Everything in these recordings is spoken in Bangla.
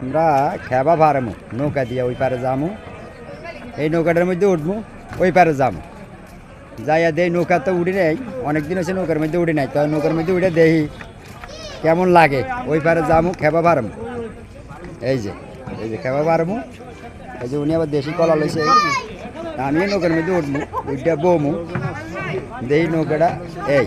আমরা খেবা পারমু নৌকা দিয়ে ওই পারে যামু। এই নৌকাটার মধ্যে উঠবো ওই পারে যামু। যাইয়া দেই, নৌকা তো উড়ি নেই অনেক দিন হচ্ছে নৌকার মধ্যে উড়ি নাই, তো নৌকার মধ্যে উঠে দেখি কেমন লাগে? ওই পারে যামু, খেবা পারমু এই যে এই যে খেবা পারমু এই যে উনি আবার দেশি কলা লইছে। তা আমিও নৌকার মধ্যে উঠবো উঠটা বমু। দেই নৌকাটা, এই।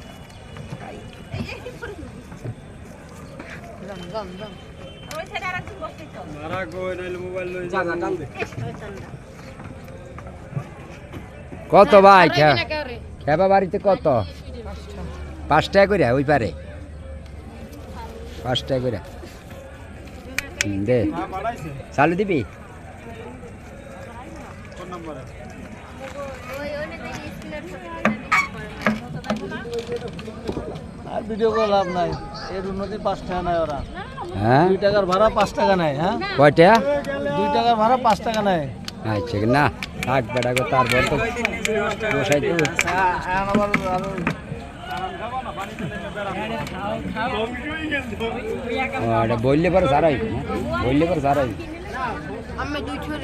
কত ভাই খেবা বাড়িতে কত? পাঁচ টাকা করে ওই পারে। পাঁচ টাকা করে দে। চালু দিবি? আর ভিডিও করে লাভ নাই। এর উন্নতি পাঁচ টাকা নেয় ওরা হ্যাঁ দুই টাকার ভাড়া পাঁচ টাকা নেয় হ্যাঁ কয়টা দুই টাকার ভাড়া পাঁচ টাকা নেয় আচ্ছা না থাক বেটা গো তারপর তো বসাইতে হবে। ও, এটা বললে পরে সারাই বললে পরে সারাই আমি দুই